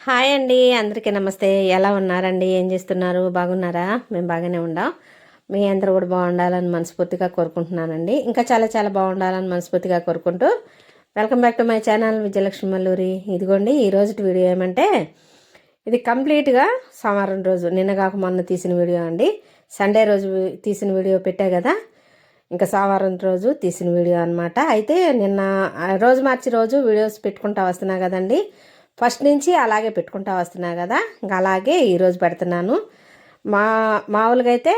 Hi అండి అందరికీ నమస్తే. ఎలా ఉన్నారండి? ఏం చేస్తున్నారు? బాగున్నారా? మేము బాగానే ఉండాం. మీ అందరూ కూడా బాగుండాలని మనస్ఫూర్తిగా కోరుకుంటున్నానండి. ఇంకా చాలా చాలా బాగుండాలని మనస్ఫూర్తిగా కోరుకుంటూ welcome back to my channel Vijayalakshmi Malluri ఇదిగోండి ఈ వీడియో ఏమంటే ఇది కంప్లీట్గా సోమవారం రోజు నిన్న కాక మొన్న తీసిన వీడియో అండి. సండే రోజు తీసిన వీడియో పెట్టా కదా ఇంకా సోమవారం రోజు తీసిన వీడియో అనమాట అయితే నిన్న రోజు మార్చి రోజు వీడియోస్ పెట్టుకుంటా వస్తున్నా కదండి. ఫస్ట్ నుంచి అలాగే పెట్టుకుంటా వస్తున్నా కదా ఇంకా అలాగే ఈరోజు పెడుతున్నాను. మా మామూలుగా అయితే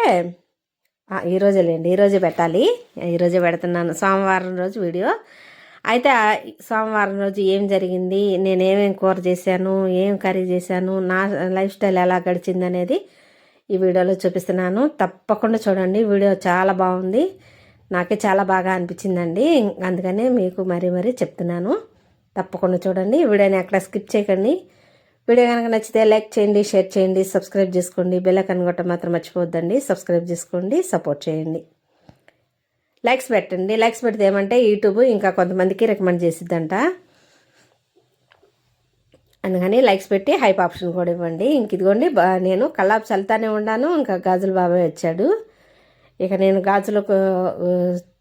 ఈరోజే లేండి ఈరోజే పెట్టాలి. ఈరోజే పెడుతున్నాను సోమవారం రోజు వీడియో. అయితే సోమవారం రోజు ఏం జరిగింది నేను ఏమేమి కూర చేశాను ఏం కర్రీ చేశాను నా లైఫ్ స్టైల్ ఎలా గడిచింది అనేది ఈ వీడియోలో చూపిస్తున్నాను. తప్పకుండా చూడండి వీడియో చాలా బాగుంది. నాకే చాలా బాగా అనిపించిందండి అందుకనే మీకు మరీ మరీ చెప్తున్నాను. తప్పకుండా చూడండి. వీడియోని అక్కడ స్కిప్ చేయకండి. వీడియో కనుక నచ్చితే లైక్ చేయండి షేర్ చేయండి సబ్స్క్రైబ్ చేసుకోండి. బెల్ ఐకాన్ కొట్ట మాత్రం మర్చిపోవద్దండి. సబ్స్క్రైబ్ చేసుకోండి సపోర్ట్ చేయండి. లైక్స్ పెట్టండి. లైక్స్ పెడితే ఏమంటే యూట్యూబ్ ఇంకా కొంతమందికి రికమెండ్ చేసిద్దంట. అందుకని లైక్స్ పెట్టి హైప్ ఆప్షన్ కూడా ఇవ్వండి. ఇంక ఇదిగోండి బా- నేను కల్లాపు చల్లుతానే ఉన్నాను ఇంకా గాజులు బాబాయ్ వచ్చాడు. ఇక నేను గాజులకు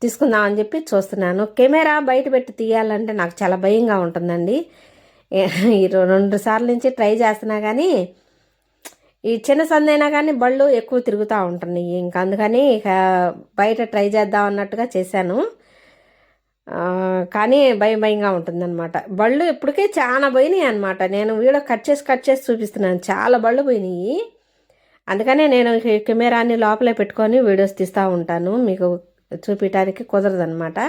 తీసుకుందామని చెప్పి చూస్తున్నాను. కెమెరా బయట పెట్టి తీయాలంటే నాకు చాలా భయంగా ఉంటుందండి. ఈ రెండు సార్లు నుంచి ట్రై చేస్తున్నా కానీ ఈ చిన్న సందైనా కానీ బళ్ళు ఎక్కువ తిరుగుతూ ఉంటున్నాయి. ఇంకా అందుకని ఇక బయట ట్రై చేద్దాం అన్నట్టుగా చేశాను. కానీ భయం భయంగా ఉంటుందన్నమాట. బళ్ళు ఇప్పటికే చాలా పోయినాయి అనమాట నేను వీడియో కట్ చేసి కట్ చేసి చూపిస్తున్నాను. చాలా బళ్ళు పోయినాయి. అందుకనే నేను కెమెరాని లోపలే పెట్టుకొని వీడియోస్ తీస్తూ ఉంటాను. మీకు చూపించడానికి కుదరదనమాట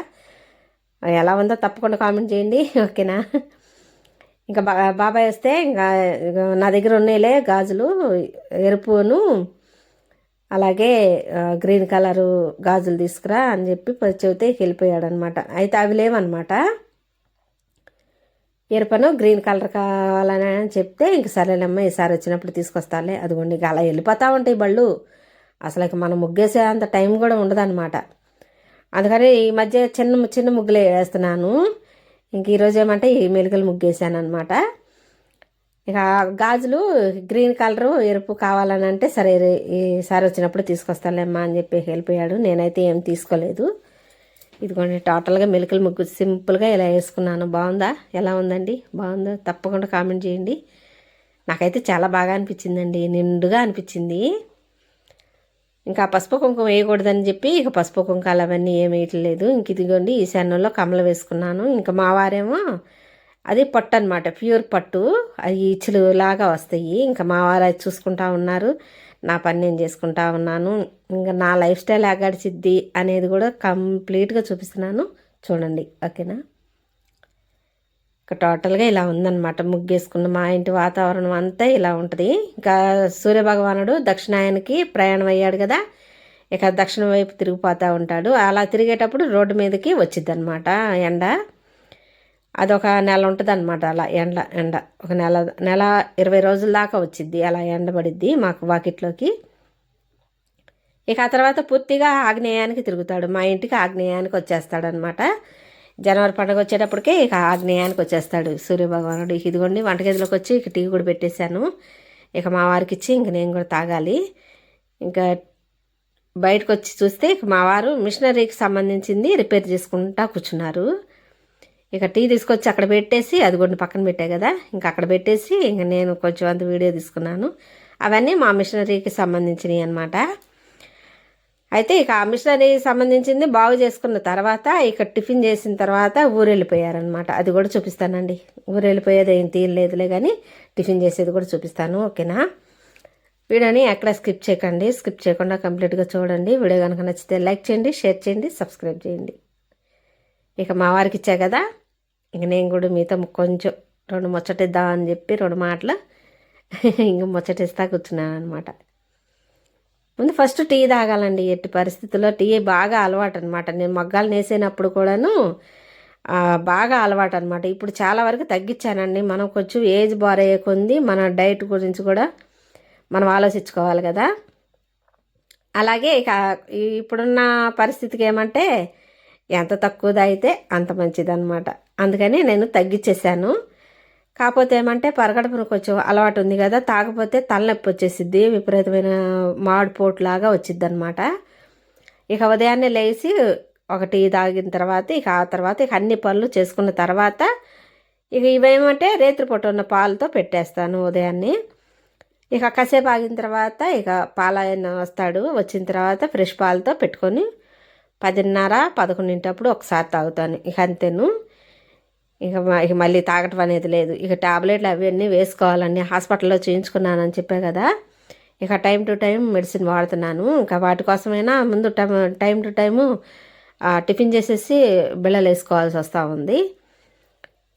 ఎలా ఉందో తప్పకుండా కామెంట్ చేయండి ఓకేనా? ఇంకా బా బాబాయ్ వస్తే ఇంకా నా దగ్గర ఉన్నాయిలే గాజులు ఎరుపును అలాగే గ్రీన్ కలరు గాజులు తీసుకురా అని చెప్పి చెబితే వెళ్ళిపోయాడు అనమాట అయితే అవి లేవన్నమాట. ఎరుపను గ్రీన్ కలర్ కావాలని చెప్తే ఇంక సరేలేమ్మా ఈసారి వచ్చినప్పుడు తీసుకొస్తాలే. అదిగోండి ఇక అలా వెళ్ళిపోతూ ఉంటాయి బళ్ళు. అసలు ఇక మనం ముగ్గేసే అంత టైం కూడా ఉండదన్నమాట. అందుకని ఈ మధ్య చిన్న చిన్న ముగ్గులే వేస్తున్నాను. ఇంక ఈరోజు ఏమంటే ఈ మెలుకలు ముగ్గేసాను అనమాట ఇక గాజులు గ్రీన్ కలరు ఎరుపు కావాలని అంటే సరే ఈ ఈసారి వచ్చినప్పుడు తీసుకొస్తాలేమ్మా అని చెప్పి వెళ్ళిపోయాడు నేనైతే ఏం తీసుకోలేదు. ఇదిగోండి టోటల్గా మెలికల ముగ్గు సింపుల్గా ఇలా వేసుకున్నాను. బాగుందా? ఎలా ఉందండి? బాగుందా? తప్పకుండా కామెంట్ చేయండి. నాకైతే చాలా బాగా అనిపించిందండి. నిండుగా అనిపించింది. ఇంకా పసుపు కుంకుమ వేయకూడదని చెప్పి ఇక పసుపు కుంకాలు అవన్నీ ఏమి వేయట్లేదు. ఇంక ఇదిగోండి ఈశాన్యంలో కమల వేసుకున్నాను. ఇంకా మా వారేమో అది పట్టు అనమాట ప్యూర్ పట్టు. అవి ఇచ్చులు లాగా వస్తాయి. ఇంకా మా వారు అది చూసుకుంటా ఉన్నారు. నా పని నేను చేసుకుంటా ఉన్నాను. ఇంకా నా లైఫ్ స్టైల్ ఎలా గడిచిద్ది అనేది కూడా కంప్లీట్గా చూపిస్తున్నాను. చూడండి ఓకేనా? టోటల్గా ఇలా ఉందన్నమాట. ముగ్గేసుకున్న మా ఇంటి వాతావరణం అంతా ఇలా ఉంటుంది. ఇంకా సూర్యభగవానుడు దక్షిణాయనకి ప్రయాణం అయ్యాడు కదా ఇక దక్షిణ వైపు తిరిగిపోతూ ఉంటాడు. అలా తిరిగేటప్పుడు రోడ్డు మీదకి వచ్చింది అనమాట ఎండ. అదొక నెల ఉంటుంది అనమాట అలా ఎండ ఎండ. ఒక నెల నెల ఇరవై రోజుల దాకా వచ్చిద్ది. అలా ఎండబడిద్ది మాకు వాకిట్లోకి. ఇక ఆ తర్వాత పూర్తిగా ఆగ్నేయానికి తిరుగుతాడు. మా ఇంటికి ఆగ్నేయానికి వచ్చేస్తాడనమాట జనవరి పండుగ వచ్చేటప్పటికే ఇక ఆగ్నేయానికి వచ్చేస్తాడు సూర్యభగవానుడు. ఇదిగోండి వంటగదిలోకి వచ్చి ఇక టీ కూడా పెట్టేశాను. ఇక మా వారికి ఇచ్చి ఇంక నేను కూడా తాగాలి. ఇంకా బయటకు వచ్చి చూస్తే ఇక మా వారు మిషనరీకి సంబంధించింది రిపేర్ చేసుకుంటా కూర్చున్నారు. ఇక టీ తీసుకొచ్చి అక్కడ పెట్టేసి అది కొన్ని పక్కన పెట్టా కదా ఇంకా అక్కడ పెట్టేసి ఇంక నేను కొంచెం అంత వీడియో తీసుకున్నాను. అవన్నీ మా మిషనరీకి సంబంధించినవి అనమాట అయితే ఇక ఆ మిషనరీ సంబంధించింది బాగు చేసుకున్న తర్వాత ఇక టిఫిన్ చేసిన తర్వాత ఊరెళ్ళిపోయారనమాట అది కూడా చూపిస్తానండి. ఊరెళ్ళిపోయేది ఏం తీయలేదులే కానీ టిఫిన్ చేసేది కూడా చూపిస్తాను ఓకేనా? వీడియోని ఎక్కడ స్కిప్ చేయకండి. స్కిప్ చేయకుండా కంప్లీట్గా చూడండి. వీడియో కనుక నచ్చితే లైక్ చేయండి షేర్ చేయండి సబ్స్క్రైబ్ చేయండి. ఇక మా వారికి ఇచ్చా కదా? ఇక నేను కూడా మీతో కొంచెం రెండు ముచ్చటిద్దాం అని చెప్పి రెండు మాటలు ఇంక ముచ్చటిస్తా కూర్చున్నాను అనమాట ముందు ఫస్ట్ టీ తాగాలండి. ఎట్టి పరిస్థితుల్లో టీ బాగా అలవాటు అనమాట నేను మగ్గాలు నేసేనప్పుడు కూడాను బాగా అలవాటు అనమాట ఇప్పుడు చాలా వరకు తగ్గించానండి. మనం కొంచెం ఏజ్ బార్ కొంది మన డైట్ గురించి కూడా మనం ఆలోచించుకోవాలి కదా. అలాగే ఇక ఇప్పుడున్న పరిస్థితికి ఏమంటే ఎంత తక్కువ తాగితే అంత మంచిదన్నమాట. అందుకని నేను తగ్గించేసాను కాకపోతే ఏమంటే పరగడపున కొంచెం అలవాటు ఉంది కదా తాగపోతే తలనొప్పి వచ్చేసిద్ది విపరీతమైన మాడిపోటు లాగా వచ్చిద్ది అనమాట ఇక ఉదయాన్నే లేచి ఒక టీ తాగిన తర్వాత ఇక ఆ తర్వాత ఇక అన్ని పనులు చేసుకున్న తర్వాత ఇక ఇవేమంటే రేత్రిపూట ఉన్న పాలతో పెట్టేస్తాను ఉదయాన్నే. ఇక కాసేపు ఆగిన తర్వాత ఇక పాలాయన వస్తాడు వచ్చిన తర్వాత ఫ్రెష్ పాలతో పెట్టుకొని పదిన్నర పదకొండింటప్పుడు ఒకసారి తాగుతాను. ఇక అంతేను. ఇక ఇక మళ్ళీ తాగటం అనేది లేదు. ఇక టాబ్లెట్లు అవన్నీ వేసుకోవాలండి హాస్పిటల్లో చేయించుకున్నానని చెప్పే కదా. ఇక టైం టు టైం మెడిసిన్ వాడుతున్నాను. ఇంకా వాటి కోసమైనా ముందు time time to time tiffin చేసేసి బిళ్ళలు వేసుకోవాల్సి వస్తూ ఉంది.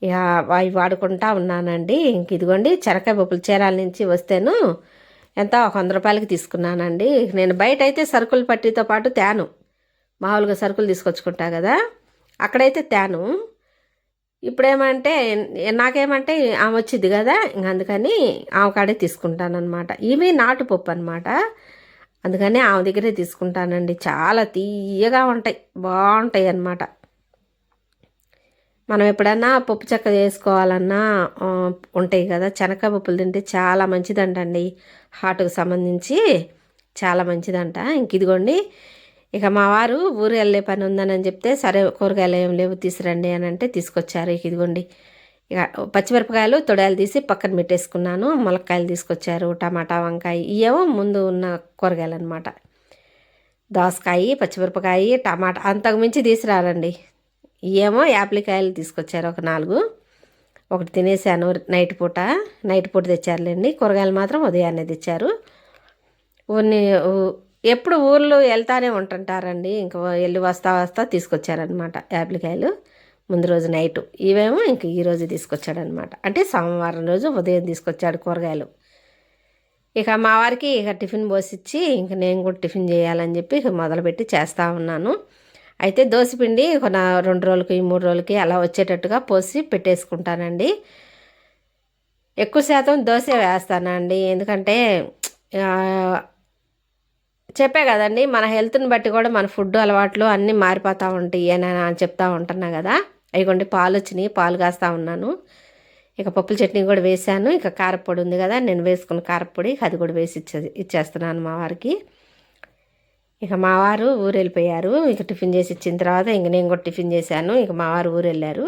ఇక అవి వాడుకుంటా ఉన్నానండి. ఇంక ఇదిగోండి చెరకాయ పప్పులు చీరాల నుంచి వస్తేను ఎంత ఒక వంద రూపాయలకి తీసుకున్నానండి. నేను బయట అయితే సరుకులు పట్టితో పాటు తేను. మామూలుగా సరుకులు తీసుకొచ్చుకుంటా కదా. అక్కడైతే తేను. ఇప్పుడేమంటే నాకేమంటే ఆమె వచ్చింది కదా ఇంక అందుకని ఆమె కాడే తీసుకుంటాను అనమాట ఇవి నాటుపప్పు అనమాట అందుకని ఆమె దగ్గరే తీసుకుంటానండి. చాలా తీయగా ఉంటాయి బాగుంటాయి అన్నమాట. మనం ఎప్పుడన్నా పప్పు చెక్క చేసుకోవాలన్నా ఉంటాయి కదా చెనక్కాయ పప్పులు తింటే చాలా మంచిదంటండి. హార్ట్కు సంబంధించి చాలా మంచిదంట. ఇంక ఇదిగోండి ఇక మా వారు ఊరు వెళ్ళే పని ఉందని చెప్తే సరే కూరగాయలు ఏం లేవు తీసురండి అని అంటే తీసుకొచ్చారు. ఇక ఇదిగోండి. ఇక పచ్చిమిరపకాయలు తొడాలు తీసి పక్కన పెట్టేసుకున్నాను. ములక్కాయలు తీసుకొచ్చారు టమాటా వంకాయ ఇవేమో ముందు ఉన్న కూరగాయలు అనమాట దోసకాయ పచ్చిమిరపకాయ టమాటా అంతకు మించి తీసుకురారండి. ఇవేమో యాప్లికాయలు తీసుకొచ్చారు ఒక నాలుగు. ఒకటి తినేసాను నైట్ పూట. నైట్ పూట తెచ్చారులేండి. కూరగాయలు మాత్రం ఉదయాన్నే తెచ్చారు. ఉన్ని ఎప్పుడు ఊర్లు వెళ్తానే ఉంటుంటారండి. ఇంకా వెళ్ళి వస్తా వస్తా తీసుకొచ్చారనమాట యాపిలికాయలు. ముందు రోజు నైట్. ఇవేమో ఇంక ఈరోజు తీసుకొచ్చాడనమాట అంటే సోమవారం రోజు ఉదయం తీసుకొచ్చాడు కూరగాయలు. ఇక మా వారికి ఇక టిఫిన్ పోసిచ్చి ఇంక నేను కూడా టిఫిన్ చేయాలని చెప్పి ఇక మొదలుపెట్టి చేస్తూ ఉన్నాను. అయితే దోశపిండి ఒక నా రెండు రోజులకి మూడు రోజులకి అలా వచ్చేటట్టుగా పోసి పెట్టేసుకుంటానండి. ఎక్కువ శాతం దోశ వేస్తానండి. ఎందుకంటే చెప్పే కదండి మన హెల్త్ని బట్టి కూడా మన ఫుడ్ అలవాట్లు అన్నీ మారిపోతూ ఉంటాయి అని అని చెప్తా ఉంటున్నా కదా. అయిగోండి పాలు వచ్చినాయి పాలు కాస్తా ఉన్నాను. ఇక పప్పుల చట్నీ కూడా వేసాను ఇక కారపొడి ఉంది కదా నేను వేసుకున్న కారపొడి అది కూడా వేసి ఇచ్చే ఇచ్చేస్తున్నాను మా వారికి. ఇక మా వారు ఊరు వెళ్ళిపోయారు ఇక టిఫిన్ చేసి ఇచ్చిన తర్వాత ఇంక నేను కూడా టిఫిన్ చేశాను. ఇక మా వారు ఊరు వెళ్ళారు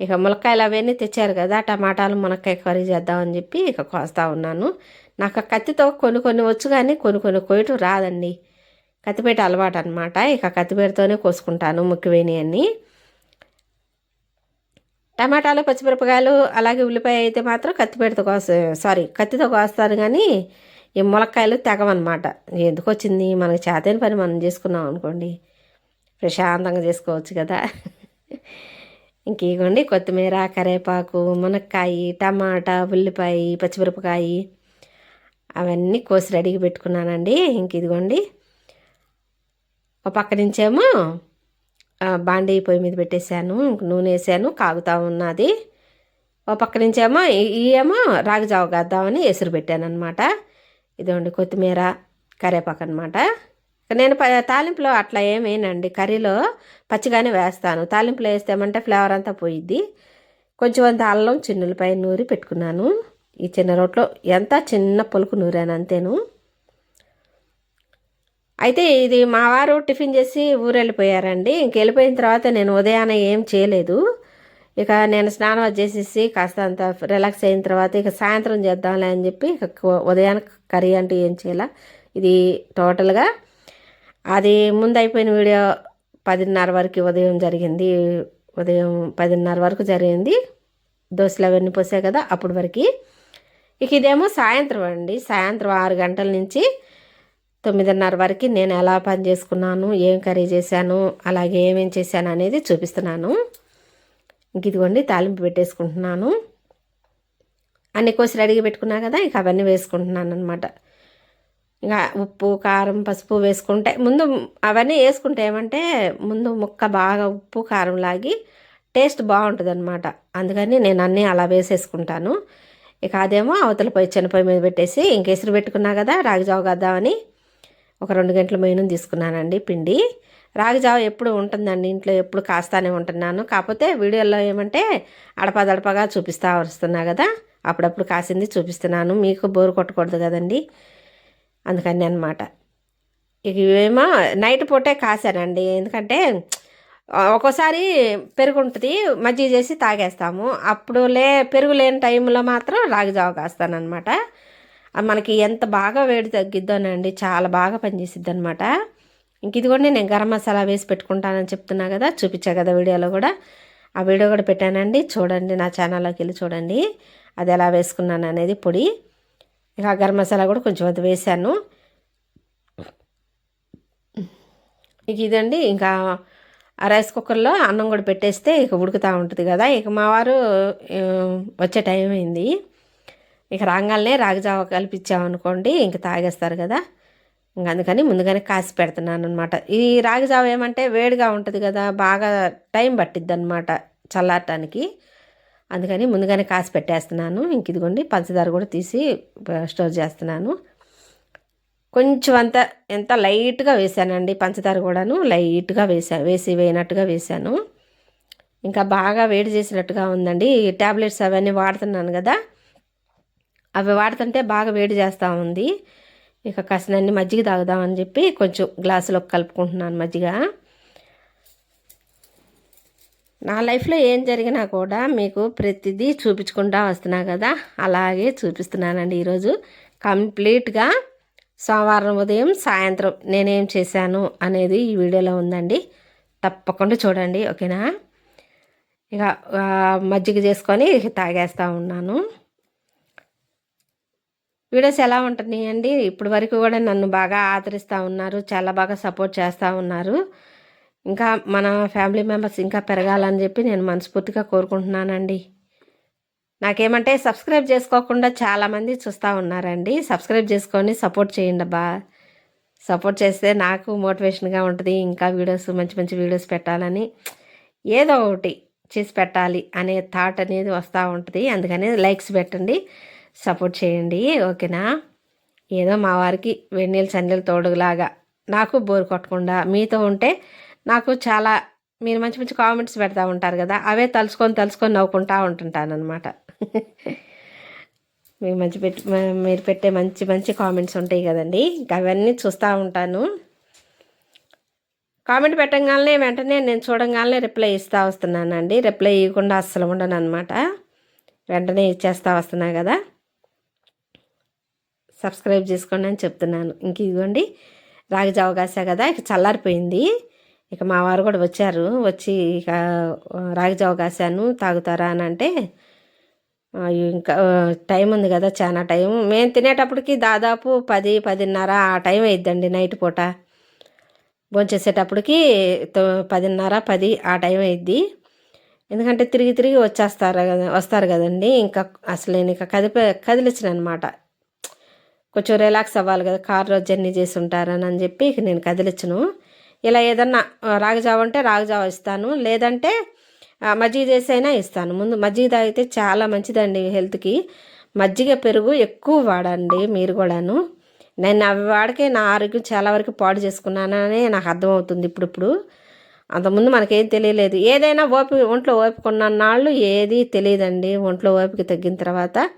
ఇక ములక్కాయలు అవన్నీ తెచ్చారు కదా టమాటాలు మునక్కాయ కర్రీ చేద్దామని చెప్పి ఇక కోస్తా ఉన్నాను. నాకు ఆ కత్తితో కొన్ని కొన్ని వచ్చు కానీ కొన్ని కొన్ని కొయ్యటం రాదండి. కత్తిపేట అలవాటు అనమాట ఇక కత్తిపేటతోనే కోసుకుంటాను ముఖ్యమైనవి అని. టమాటాలు పచ్చిమిరపకాయలు అలాగే ఉల్లిపాయ అయితే మాత్రం కత్తిపేటతో కోస సారీ కత్తితో కోస్తాను కానీ ఈ ములక్కాయలు తెగమన్నమాట ఎందుకు వచ్చింది? మనకు చేతైన పని మనం చేసుకున్నాం అనుకోండి. ప్రశాంతంగా చేసుకోవచ్చు కదా. ఇంక కొత్తిమీర కరివేపాకు మునక్కాయ టమాటా ఉల్లిపాయ పచ్చిమిరపకాయ. అవన్నీ కోసి రెడీగా పెట్టుకున్నానండి. ఇంక ఇదిగోండి. ఒక పక్క నుంచేమో బాండీ పొయ్యి మీద పెట్టేశాను ఇంక నూనె వేసాను కాగుతా ఉన్నది. ఓ పక్క నుంచేమో ఈ- ఏమో రాగి జావ కాద్దామని ఎసురు పెట్టాను అనమాట ఇదిగోండి కొత్తిమీర కరివేపాకు అనమాట నేను ప- తాలింపులో అట్లా ఏమేనండి కర్రీలో పచ్చిగానే వేస్తాను. తాలింపులో వేస్తామంటే ఫ్లేవర్ అంతా పోయిద్ది. కొంచెం అంత అల్లం చిన్నులపై నూరి పెట్టుకున్నాను. ఈ చిన్న రోట్లో ఎంత చిన్న పలుకు నూరాను అంతేను. అయితే ఇది మా వారు టిఫిన్ చేసి ఊరెళ్ళిపోయారండి. ఇంకెళ్ళిపోయిన ఇంక వెళ్ళిపోయిన తర్వాత నేను ఉదయాన్నే ఏం చేయలేదు. ఇక నేను స్నానం చేసేసి కాస్త అంత రిలాక్స్ అయిన తర్వాత ఇక సాయంత్రం చేద్దాంలే అని చెప్పి ఇక ఉదయాన కర్రీ అంటే ఏం చేయాల. ఇది టోటల్గా అది ముందు అయిపోయిన వీడియో పదిన్నర వరకు ఉదయం జరిగింది. ఉదయం పదిన్నర వరకు జరిగింది. దోశలు అవన్నీ పోసాయి కదా అప్పటి వరకు. ఇక ఇదేమో సాయంత్రం అండి. సాయంత్రం ఆరు గంటల నుంచి తొమ్మిదిన్నర వరకు నేను ఎలా పని చేసుకున్నాను ఏం కర్రీ చేశాను అలాగే ఏమేం చేశాను అనేది చూపిస్తున్నాను. ఇదిగోండి తాలింపు పెట్టేసుకుంటున్నాను. అన్ని కోసి రెడీగా పెట్టుకున్నా కదా ఇక అవన్నీ వేసుకుంటున్నాను అనమాట ఇంకా ఉప్పు కారం పసుపు వేసుకుంటే ముందు అవన్నీ వేసుకుంటే ఏమంటే ముందు ముక్క బాగా ఉప్పు కారం లాగి టేస్ట్ బాగుంటుంది అనమాట అందుకని నేను అన్నీ అలా వేసేసుకుంటాను. ఇక అదేమో అవతల పొయ్యి మీద పెట్టేసి ఇంకెసురు పెట్టుకున్నా కదా రాగిజావ కద్దామని ఒక రెండు గంటల మెయిన్ తీసుకున్నానండి పిండి. రాగి జావ ఎప్పుడు ఉంటుందండి? ఇంట్లో ఎప్పుడు కాస్తానే ఉంటున్నాను. కాకపోతే వీడియోలో ఏమంటే అడపదడపగా చూపిస్తా వస్తున్నా కదా అప్పుడప్పుడు కాసింది చూపిస్తున్నాను. మీకు బోరు కొట్టకూడదు కదండి? అందుకని అనమాట ఇక ఇవేమో నైట్ పూటే కాశానండి. ఎందుకంటే ఒక్కోసారి పెరుగు ఉంటుంది మజ్జిగ చేసి తాగేస్తాము. అప్పుడు లే పెరుగు లేని టైంలో మాత్రం రాగి జావ కాస్తానమాట మనకి ఎంత బాగా వేడి తగ్గిద్దోనండి చాలా బాగా పనిచేసిద్ది అనమాట ఇంక ఇది కూడా నేను గరం మసాలా వేసి పెట్టుకుంటానని చెప్తున్నా కదా చూపించా కదా వీడియోలో కూడా. ఆ వీడియో కూడా పెట్టానండి. చూడండి నా ఛానల్లోకి వెళ్ళి చూడండి. అది ఎలా వేసుకున్నాను అనేది పొడి. ఇక గరం మసాలా కూడా కొంచెం అది వేసాను. ఇక ఇదండి ఇంకా ఆ రైస్ కుక్కర్లో అన్నం కూడా పెట్టేస్తే ఇక ఉడుకుతూ ఉంటుంది కదా. ఇక మా వారు వచ్చే టైం అయింది. ఇక రాగానే రాగిజావ కలిపించామనుకోండి ఇంక తాగేస్తారు కదా. ఇంక అందుకని ముందుగానే కాసి పెడుతున్నాను అనమాట ఈ రాగిజావ ఏమంటే వేడిగా ఉంటుంది కదా బాగా టైం పట్టిద్ది అనమాట చల్లారటానికి. అందుకని ముందుగానే కాసి పెట్టేస్తున్నాను. ఇంక ఇదిగోండి పంచదార కూడా తీసి స్టోర్ చేస్తున్నాను. కొంచెం అంత ఎంత లైట్గా వేసానండి పంచదార కూడాను. లైట్గా వేసా వేసి వేయనట్టుగా వేసాను. ఇంకా బాగా వేడి చేసినట్టుగా ఉందండి. ట్యాబ్లెట్స్ అవన్నీ వాడుతున్నాను కదా అవి వాడుతుంటే బాగా వేడి చేస్తూ ఉంది. ఇక కసినన్ని మజ్జిగ తాగుదామని చెప్పి కొంచెం గ్లాసులో కలుపుకుంటున్నాను మజ్జిగ. నా లైఫ్లో ఏం జరిగినా కూడా మీకు ప్రతిదీ చూపించుకుంటా వస్తున్నా కదా అలాగే చూపిస్తున్నానండి ఈరోజు. కంప్లీట్గా సోమవారం ఉదయం సాయంత్రం నేనేం చేశాను అనేది ఈ వీడియోలో ఉందండి. తప్పకుండా చూడండి ఓకేనా? ఇక మజ్జిగ చేసుకొని తాగేస్తూ ఉన్నాను. వీడియోస్ ఎలా ఉంటున్నాయండి? ఇప్పటి వరకు కూడా నన్ను బాగా ఆదరిస్తూ ఉన్నారు చాలా బాగా సపోర్ట్ చేస్తూ ఉన్నారు. ఇంకా మన ఫ్యామిలీ మెంబర్స్ ఇంకా పెరగాలని చెప్పి నేను మనస్ఫూర్తిగా కోరుకుంటున్నానండి. నాకేమంటే సబ్స్క్రైబ్ చేసుకోకుండా చాలామంది చూస్తూ ఉన్నారండి. సబ్స్క్రైబ్ చేసుకొని సపోర్ట్ చేయండి బా సపోర్ట్ చేస్తే నాకు మోటివేషన్గా ఉంటుంది. ఇంకా వీడియోస్ మంచి మంచి వీడియోస్ పెట్టాలని ఏదో ఒకటి చేసి పెట్టాలి అనే థాట్ అనేది వస్తూ ఉంటుంది. అందుకని లైక్స్ పెట్టండి సపోర్ట్ చేయండి. ఓకేనా? ఏదో మా వారికి వెన్నీళ్ళు చన్నీళ్ళు తోడులాగా నాకు బోర్ కొట్టకుండా మీతో ఉంటే నాకు చాలా మీరు మంచి మంచి కామెంట్స్ పెడతా ఉంటారు కదా అవే తలుచుకొని తలుచుకొని నవ్వుకుంటా ఉంటుంటాను అనమాట మీకు మంచి పెట్టి మీరు పెట్టే మంచి మంచి కామెంట్స్ ఉంటాయి కదండి. అవన్నీ చూస్తూ ఉంటాను. కామెంట్ పెట్టగానే వెంటనే నేను చూడగానే రిప్లై ఇస్తూ వస్తున్నానండి. రిప్లై ఇవ్వకుండా అస్సలు ఉండను అనమాట వెంటనే ఇచ్చేస్తూ వస్తున్నా కదా. సబ్స్క్రైబ్ చేసుకోండి అని చెప్తున్నాను. ఇంక ఇదిగోండి. రాగి అవకాశం కదా ఇక చల్లారిపోయింది. ఇక మా వారు కూడా వచ్చారు. వచ్చి ఇక రాగి అవకాశాను తాగుతారా అని అంటే ఇంకా టైం ఉంది కదా చాలా టైం మేము తినేటప్పటికి దాదాపు పది పదిన్నర ఆ టైం అయిద్దండి నైట్ పూట. భోంచేసేటప్పటికి పదిన్నర పది ఆ టైం అయిద్ది. ఎందుకంటే తిరిగి తిరిగి వచ్చేస్తారు కదా వస్తారు కదండి. ఇంకా అసలు నేను ఇంకా కదిపే కదిలించిన అనమాట కొంచెం రిలాక్స్ అవ్వాలి కదా కార్లో జర్నీ చేసి ఉంటారని అని చెప్పి ఇక నేను కదిలించను ఇలా ఏదన్నా రాగజావ అంటే రాగజావ ఇస్తాను. లేదంటే మజ్జిగ చేసి అయినా ఇస్తాను. ముందు మజ్జిగ తాగితే చాలా మంచిదండి హెల్త్కి. మజ్జిగ పెరుగు ఎక్కువ వాడండి మీరు కూడాను. నేను అవి వాడికే నా ఆరోగ్యం చాలా వరకు పాడు చేసుకున్నాననే నాకు అర్థమవుతుంది ఇప్పుడిప్పుడు. అంతకుముందు మనకేం తెలియలేదు. ఏదైనా ఓపిక ఒంట్లో ఓపిక నాళ్ళు ఏది తెలియదండి. ఒంట్లో ఓపిక తగ్గిన తర్వాత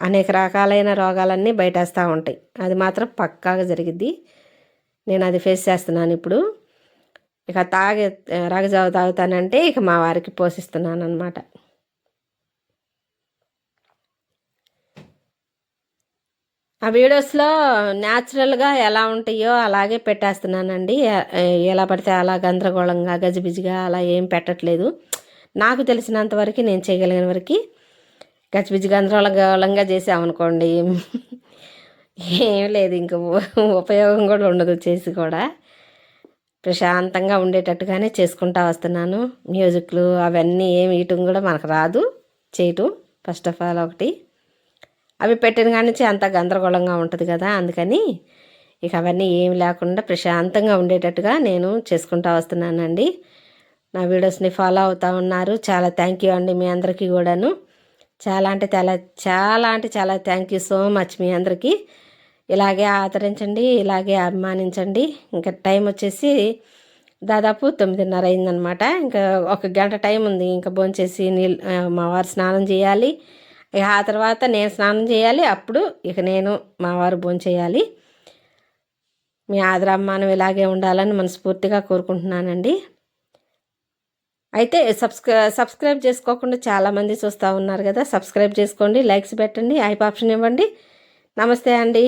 అనేక రకాలైన రోగాలన్నీ బయటేస్తూ ఉంటాయి. అది మాత్రం పక్కాగా జరిగిద్ది. నేను అది ఫేస్ చేస్తున్నాను ఇప్పుడు. ఇక తాగే రాగజావ తాగుతానంటే ఇక మా వారికి పోషిస్తున్నాను అనమాట ఆ వీడియోస్లో న్యాచురల్గా ఎలా ఉంటాయో అలాగే పెట్టేస్తున్నానండి. ఎలా పడితే అలా గందరగోళంగా గజిబిజిగా అలా ఏం పెట్టట్లేదు. నాకు తెలిసినంత వరకు నేను చేయగలిగిన వరకు గజిబిజి గందరగోళంగా చేసామనుకోండి ఏం లేదు ఇంక ఉపయోగం కూడా ఉండదు చేసి కూడా. ప్రశాంతంగా ఉండేటట్టుగానే చేసుకుంటా వస్తున్నాను. మ్యూజిక్లు అవన్నీ ఏమి ఇయటం కూడా మనకు రాదు. చేయటం ఫస్ట్ ఆఫ్ ఆల్ ఒకటి. అవి పెట్టిన కానించి అంత గందరగోళంగా ఉంటుంది కదా అందుకని ఇక అవన్నీ ఏమి లేకుండా ప్రశాంతంగా ఉండేటట్టుగా నేను చేసుకుంటా వస్తున్నానండి. నా వీడియోస్ని ఫాలో అవుతూ ఉన్నారు. చాలా థ్యాంక్ యూ అండి మీ అందరికీ కూడాను. చాలా అంటే చాలా చాలా అంటే చాలా థ్యాంక్ యూ సో మచ్ మీ అందరికీ. ఇలాగే ఆదరించండి ఇలాగే అభిమానించండి. ఇంకా టైం వచ్చేసి దాదాపు తొమ్మిదిన్నర అయిందనమాట ఇంకా ఒక గంట టైం ఉంది. ఇంకా భోంచేసి నీళ్ళు మా వారు స్నానం చేయాలి. ఇక ఆ తర్వాత నేను స్నానం చేయాలి. అప్పుడు ఇక నేను మా వారు భోంచేయాలి మీ ఆదరాభిమానం ఇలాగే ఉండాలని మనస్ఫూర్తిగా కోరుకుంటున్నానండి. అయితే సబ్స్క్రై సబ్స్క్రైబ్ చేసుకోకుండా చాలామంది చూస్తూ ఉన్నారు కదా. సబ్స్క్రైబ్ చేసుకోండి లైక్స్ పెట్టండి ఐప్ ఆప్షన్ ఇవ్వండి. నమస్తే అండి.